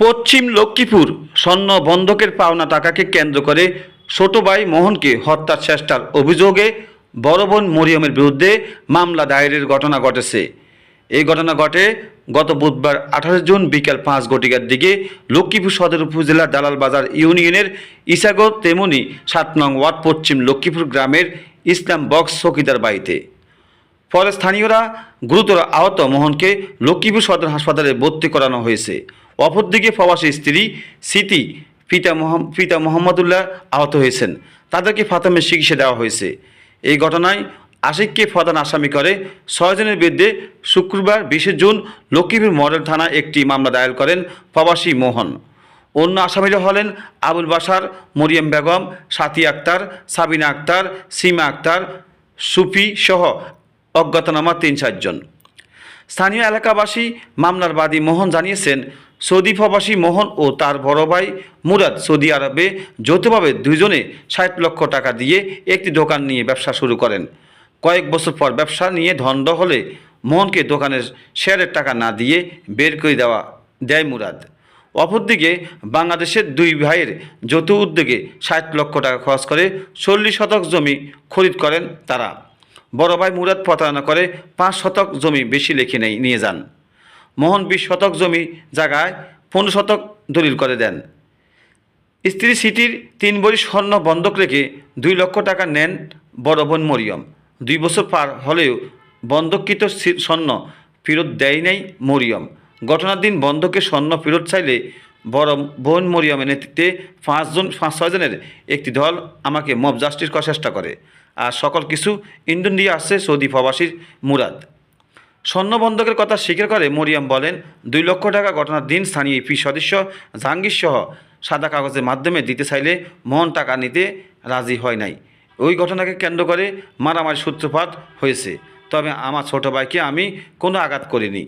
পশ্চিম লক্ষ্মীপুর স্বর্ণ বন্ধকের পাওনা টাকাকে কেন্দ্র করে ছোট ভাই মোহনকে হত্যার চেষ্টার অভিযোগে বড় বোন মরিয়মের বিরুদ্ধে মামলা দায়েরের ঘটনা ঘটেছে। এই ঘটনা ঘটে গত বুধবার আঠারো জুন বিকেল পাঁচ ঘটিকার দিকে লক্ষ্মীপুর সদর উপজেলার দালাল বাজার ইউনিয়নের ইসাগো তেমনি সাত নং ওয়ার্ড পশ্চিম লক্ষ্মীপুর গ্রামের ইসলাম বক্স চকিদার বাড়িতে। পরে স্থানীয়রা গুরুতর আহত মোহনকে লক্ষ্মীপুর সদর হাসপাতালে ভর্তি করানো হয়েছে। অপরদিকে প্রবাসী স্ত্রী স্মৃতি পিতা পিতা মোহাম্মদুল্লাহ আহত হয়েছেন। তাদেরকে ফাতামের চিকিৎসা দেওয়া হয়েছে। এই ঘটনায় আশিককে প্রধান আসামি করে ছয়জনের বিরুদ্ধে শুক্রবার বিশে জুন লক্ষ্মীপুর মডেল থানায় একটি মামলা দায়ের করেন প্রবাসী মোহন। অন্য আসামিরা হলেন আবুল বাসার মরিয়ম বেগম, সাথী আক্তার, সাবিনা আক্তার, সীমা আক্তার, সুফি সহ অজ্ঞাতনামা তিন চারজন। স্থানীয় এলাকাবাসী মামলার বাদী মোহন জানিয়েছেন সৌদি প্রবাসী মোহন ও তার বড় ভাই মুরাদ সৌদি আরবে যৌথভাবে দুইজনে ষাট লক্ষ টাকা দিয়ে একটি দোকান নিয়ে ব্যবসা শুরু করেন। কয়েক বছর পর ব্যবসা নিয়ে ধন্দ হলে মোহনকে দোকানের শেয়ারের টাকা না দিয়ে বের করে দেওয়া দেয় মুরাদ। অপরদিকে বাংলাদেশের দুই ভাইয়ের যৌথ উদ্যোগে ষাট লক্ষ টাকা খরচ করে চল্লিশ শতক জমি খরিদ করেন তারা। বড় ভাই মুরাদ প্রতারণা করে পাঁচ শতক জমি বেশি লিখে নেই, নিয়ে যান। মোহন বিশ শতক জমি জায়গায় পনেরো শতক দলিল করে দেন। স্ত্রী সিটির তিন বড়ি স্বর্ণ বন্ধক রেখে দুই লক্ষ টাকা নেন বড় বোন মরিয়ম। দুই বছর পার হলেও বন্ধককৃত স্বর্ণ ফেরত দেয় নাই মরিয়ম। ঘটনার দিন বন্ধকে স্বর্ণ ফেরত চাইলে বড় বোন মরিয়মের নেতৃত্বে পাঁচজন পাঁচ ছয়জনের একটি দল আমাকে মব জাস্টিস করার চেষ্টা করে। আর সকল কিছু ইন্ধন আসছে সৌদি প্রবাসীর মুরাদ। স্বর্ণ বন্ধকের কথা স্বীকার করে মরিয়াম বলেন, দুই লক্ষ টাকা ঘটনার দিন স্থানীয় ইপি সদস্য জাহাঙ্গীর সহ সাদা কাগজের মাধ্যমে দিতে চাইলে মোহন টাকা নিতে রাজি হয় নাই। ওই ঘটনাকে কেন্দ্র করে মারামারি সূত্রপাত হয়েছে। তবে আমার ছোট ভাইকে আমি কোনো আঘাত করিনি।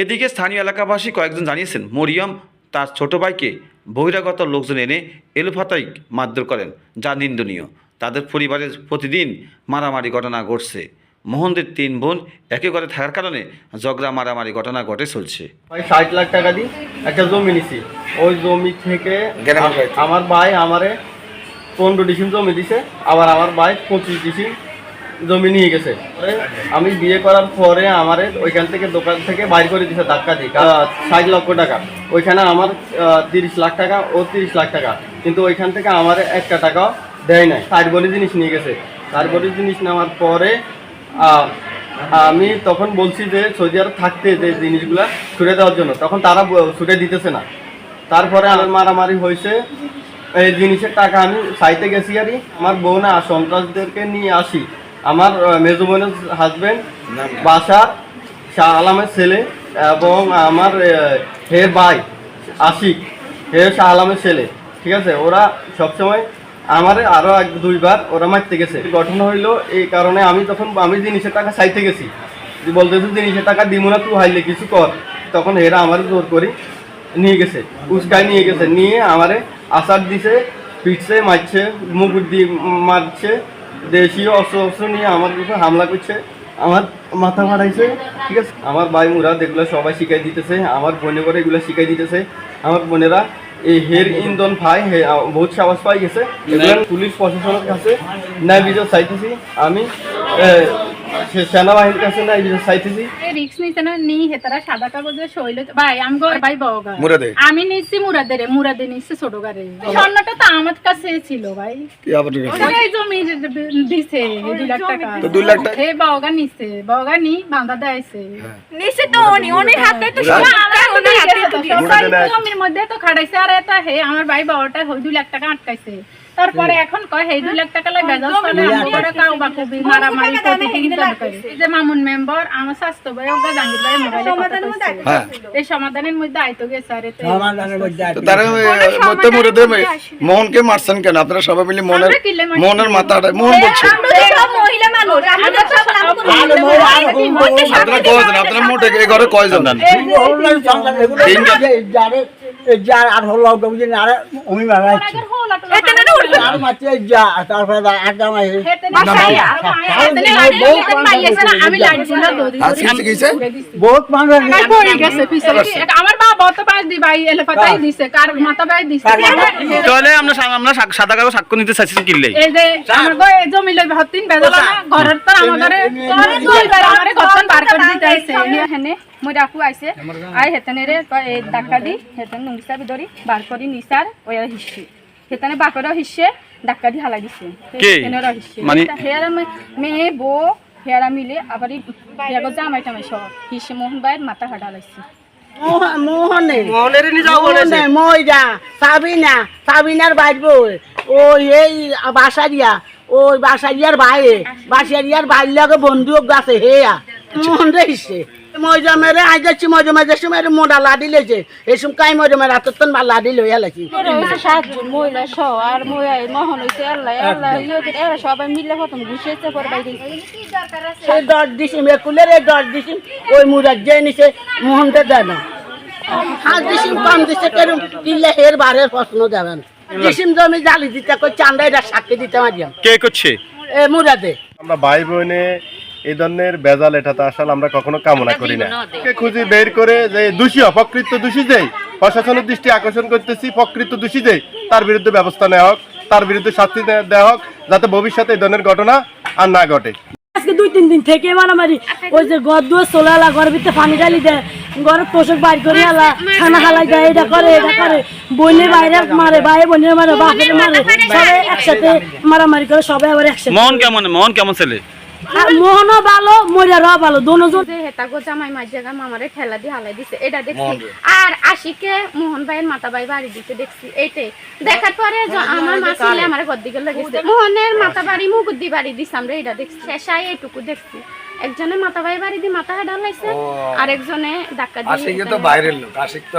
এদিকে স্থানীয় এলাকাবাসী কয়েকজন জানিয়েছেন, মরিয়ম তার ছোট ভাইকে বহিরাগত লোকজন এনে এলোফাতাই মারধর করেন, যা নিন্দনীয়। তাদের পরিবারের প্রতিদিন মারামারি ঘটনা ঘটছে। মোহনদের তিন বোন একে ঘরে থাকার কারণে ঝগড়া মারামারি ঘটনা ঘটে চলছে। ভাই ষাট লাখ টাকা দিই একটা জমি নিছি। ওই জমি থেকে আমার ভাই আমারে পনেরো ডিসিম জমি দিছে আবার আমার ভাই পঁচিশ ডিসিম জমি নিয়ে গেছে। আমি বিয়ে করার পরে আমারে ওইখান থেকে দোকান থেকে বাইর করে দিছে ধাক্কা দিই ষাট লক্ষ টাকা। ওইখানে আমার তিরিশ লাখ টাকা ও তিরিশ লাখ টাকা। কিন্তু ওইখান থেকে আমার একটা টাকাও দেয় নাই। ষাট বড়ি জিনিস নিয়ে গেছে। ষাট বড়ি জিনিস নেওয়ার পরে আমি তখন বলছি যে সৌদি আরব থাকতে যে জিনিসগুলা ছুটে দেওয়ার জন্য। তখন তারা ছুটে দিতেছে না। তারপরে আমার মারামারি হয়েছে। এই জিনিসের টাকা আমি সাইতে গেছি আরই আমার বোন সন্ত্রাসদেরকে নিয়ে আসি। আমার মেজো বোনের হাজবেন্ড বাসা শাহ আলামের ছেলে এবং আমার হে ভাই আশিক হে শাহ আলামের ছেলে। ঠিক আছে? ওরা সবসময় আমার আরও এক দুইবার ওরা মারতে গেছে। গঠন হইল, এই কারণে আমি তখন আমি জিনিসের টাকা চাইতে গেছি বলতেছে জিনিসের টাকা দিব না, তুই হাইলে কিছু কর। তখন এরা আমার জোর করি নিয়ে গেছে, উস্কায় নিয়ে গেছে, নিয়ে আমারে আসার দিছে, পিটছে, মারছে মুখ দিয়ে মারছে, দেশীয় অস্ত্র অস্ত্র নিয়ে আমার উপর হামলা করছে। আমার মাথা মারাইছে ঠিক আছে? আমার ভাই মুরা এগুলো সবাই শিখাই দিতেছে, আমার বোনে করে এগুলো শিখাই দিতেছে। আমার বোনেরা এই হের ইন্ধন ভাই বহুত সাহস পাই গেছে। পুলিশ প্রশাসনের কাছে ন্যায় বিচার চাইতেছি। আমি সেনাবাহিনীর কাছে ন্যায় বিচার চাইতেছি। রিক্স নিছে না নি হেতারা সাদা কাগজে সইল। ভাই আমি গো ভাই বগা মুরাদে? আমি নিচ্ছি মুরাদের মুরাদে নিচ্ছি ছোট গারে স্বর্ণটা তো আমার কাছে ছিল ভাই। কি এই জমি দিছে লাখ টাকা। তো দুই লাখ টাকা- এ বগা নিছে বগা নি নিচে তো উনি উনি হাতে তো মুরাদ? উনি হাতে তো জমির মধ্যে তো খাড়াইছে আর এটা হে আমার ভাই বাবাটা দুই লাখ টাকা আটকাইছে। তারপরে এখন কয় হে দুই লাখ টাকা লাগে বেজাল কাউ বা কবি মারামারি প্রতিযোগিতা করে এই যে মামুন মেম্বার আমার স্বাস্থ্য ভাই ওগা জাঙ্গির ভাই মোবাইলে কথা কইছে। হ্যাঁ। এই সমাধানের মধ্যে আইতো গেছে। আর তারা মধ্যে মুড়ে দেবে মোহনকে মারছেন কেন? আপনারা সবাই মিলে মোহনের মারছি। মোহনের মাথাটা মোহন বলছে। আপনারা কয়জন? আপনারা মোটে এই ঘরে কয়জন? আগের হোলা এখানে না উঠবে। হেতে না, না, আমি লাইট ছিল দড়ি আজকে ধরে কি হইছে? ঘুরে বহুত মানুষ দি ভাই এলে পাতাই দিছে কার মাথা ভাই দিছে তাহলে আমরা আমরা সাদা কাগজ সাক্ষ্য নিতে চাইছি কিনলে। এই যে আমার এই জমি লই হতিন বেদলা ঘরের তো আমাদের দুইবার আমারে ঘরতন বার করে দিতে আইছে। হেনে মই ডাকু আইছে। আই হেতেনে রে কয় এই ডাক্কা দি হেতেন নংসা বিদরি বার করি নিসার ওই হিসি। হেতেনে বাকর হিসে ডাক্কা দি হালাই দিছে। কে? হেতেনের হিসে। মানে- হেয়ার মেয়ে বউ হেয়ারা মিলে আবার হেয়ার জামাই টামাই সব। হিসে মোহন বাইর মাথা হাডা লাইছে। মোহনে। মোহনের নিয়ে যাও বলেছে। মোহনে ময়রা সাবিনা সাবিনার বাইর বই ওই এই বাসারিয়া ওই বাসারিয়ার বাইরে বাসারিয়ার বাইর লাগে বন্ধুক গাছে হেয়া। যাচ্ছি মেরে সময় লাডি লেছে। কাই তন বা লাডি লইয়া লাগছি সাতজন মহিলা সহ আর মহিলা মোহন হইছে আল্লাহ আল্লাহ এরা সবাই মিলে প্রথম ঘুষেছে পরে বাইরে সেই দশ দিছিম একুলের এই দশ দিছিম ওই মুরার যে নিছে মোহনটা দেয় না। হাত দিছিম কম দিছে কেরম কিনলে হের বারের প্রশ্ন দেবেন। দিছিম জমি জালি দিতে কই চান্দাইটা সাক্ষী দিতে মারিয়াম। কে করছে? এ মুরাদে। আমরা ভাই বোনে এই ধরনের বেজাল এটা তো আসলে আমরা কখনো কামনা করি না। কে খুঁজি বের করে যে দোষী অপকৃত দোষী যেই। প্রশাসনের দৃষ্টি আকর্ষণ করতেছি প্রকৃত দোষী যেই। তার বিরুদ্ধে ব্যবস্থা নেওয়া হোক তার বিরুদ্ধে শাস্তি দেওয়া হোক যাতে ভবিষ্যতে এই ধরনের ঘটনা আর না ঘটে। আজকে দুই তিন দিন থেকে মারামারি। ওই যে ঘর দুয়ার চলে আলা ঘরের ভিতরে পানি ঢালি দেয় ঘরের তোষক বাইর করে আলা খানা খালাই দেয় এটা করে এটা করে। বইনে বাইরে মারে ভাই বোনের মারে বাপের মারে। সবাই একসাথে মারামারি করে সবাই আবার একসাথে মন কেমন মন কেমন ছেলে? ভালো মরিয়ারও ভালো দোনোজন। হেতা গো জামাই মাঝ জায়গা মামারে ঠেলা দিয়ে হালাই দিছে। এটা দেখছি। আর আশিকে মোহন ভাইয়ের মাথা ভাই বাড়ি দিতে দেখছি এইটাই। দেখার পরে আমার মা ছেলে আমার ঘর দিকে লেগেছে মোহনের মাথা বাড়ি মুকুদ্দি বাড়ি দিছে আমরা এটা দেখছি। শেষায় এইটুকু দেখছি। একজনে মাথা ভাই বাড়ি দিয়ে মাথা ডালাইছে আর একজনে ধাক্কা দিয়ে আশিকে তো বাইরের লোক আশিক তো